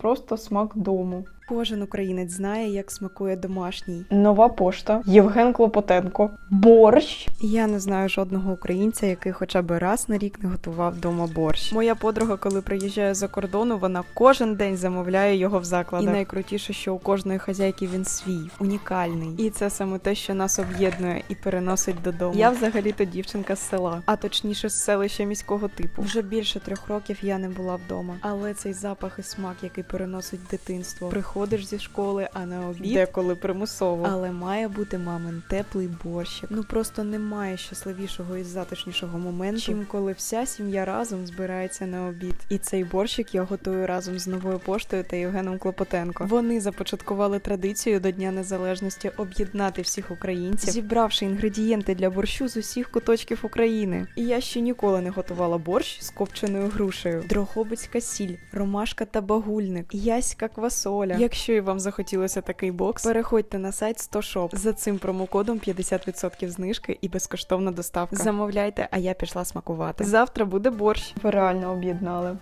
просто смак дому. Кожен українець знає, як смакує домашній. Нова пошта, Євген Клопотенко, борщ. Я не знаю жодного українця, який хоча б раз на рік не готував вдома борщ. Моя подруга, коли приїжджає за кордону, вона кожен день замовляє його в закладах. І найкрутіше, що у кожної хазяйки він свій, унікальний. І це саме те, що нас об'єднує і переносить додому. Я взагалі-то дівчинка з села, а точніше з селища міського типу. Вже більше трьох років я не була вдома. Але цей запах і смак, який переносить дитинство, приходиш зі школи, а на обід деколи примусово. Але має бути мамин теплий борщик. Ну просто немає щасливішого і затишнішого моменту, чим коли вся сім'я разом збирається на обід. І цей борщик я готую разом з новою поштою та Євгеном Клопотенко. Вони започаткували традицію до Дня Незалежності об'єднати всіх українців, зібравши інгредієнти для борщу з усіх куточків України. І я ще ніколи не готувала борщ з копченою грушею, дрогобицька сіль, ромашка та багульник, яська квасоля. Якщо і вам захотілося такий бокс, переходьте на сайт 100shop. За цим промокодом 50% знижки і безкоштовна доставка. Замовляйте, а я пішла смакувати. Завтра буде борщ. Ви реально об'єднали.